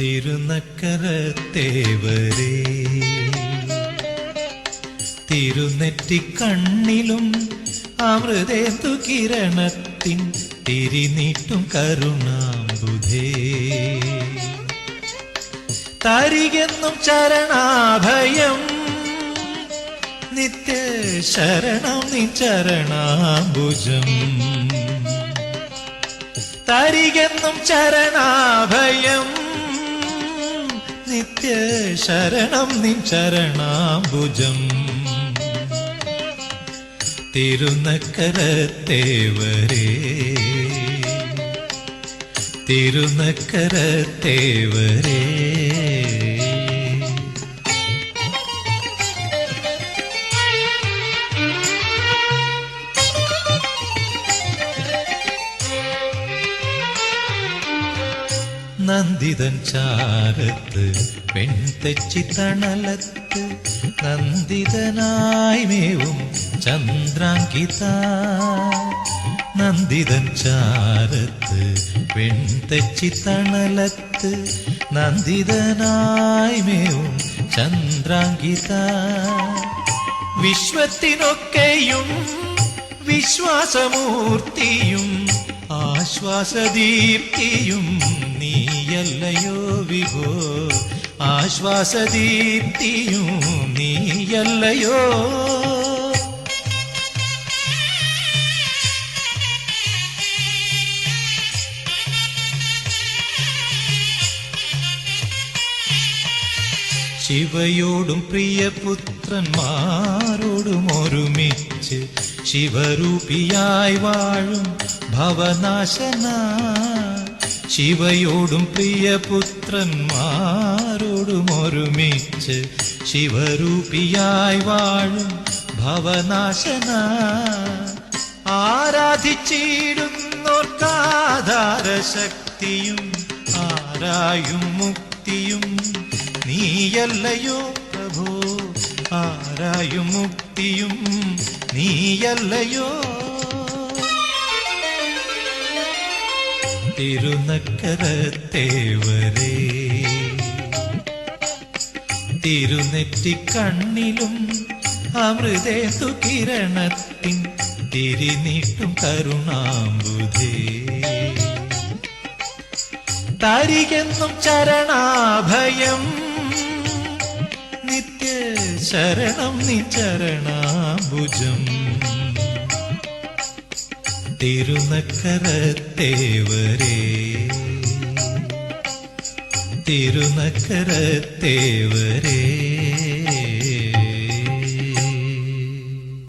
തിരുനക്കരത്തേവരേ. തിരുനെറ്റിക്കണ്ണിലും അമൃതേന്ദു കിരണത്തിൻ തിരിനീട്ടും കരുണാമ്പുധേ തരികെന്നും ചരണാഭയം നിത്യ ശരണം നി ചരണാംബുജം. തരികെന്നും ചരണാഭയം ശരണം നിൻ ചരണാംബുജം. തിരുനക്കരത്തേവരേ തിരുനക്കരത്തേവരേ. നന്ദിതൻ ചാരത്ത് പെൺതെച്ചി തണലത്ത് നന്ദിതനായി മേവും ചന്ദ്രാങ്കിത നന്ദിതൻ ചാരത്ത് പെൺതെച്ചി തണലത്ത് നന്ദിതനായി മേവും ചന്ദ്രാങ്കിത വിശ്വത്തിനൊക്കെയും വിശ്വാസമൂർത്തിയും ആശ്വാസദീപ്തിയും നീയല്ലയോ വിഭോ? ആശ്വാസദീപ്തിയും നീയല്ലയോ? ശിവയോടും പ്രിയപുത്രന്മാരോടും ഒരുമിച്ച് ശിവരൂപിയായി വാഴും ഭവനാശന. ശിവയോടും പ്രിയപുത്രന്മാരോടും ഒരുമിച്ച് ശിവരൂപിയായി വാഴും ഭവനാശന. ആരാധിച്ചിടുന്നോർക്കാധാര ശക്തിയും ആരായും മുക്തിയും നീയല്ലയോ പ്രഭു? ആരായും മുക്തിയും നീയല്ലയോ തിരുനക്കരത്തേവരേ. തിരുനെറ്റിക്കണ്ണിലും അമൃതേതു കിരണത്തിൻ തിരിനീട്ടും കരുണാമ്പുധേ തരികെന്നും ചരണാഭയം നിത്യ ശരണം നി ചരണാഭുജം തിരുനക്കരത്തേവരേ. തിരുനക്കരത്തേവരേ.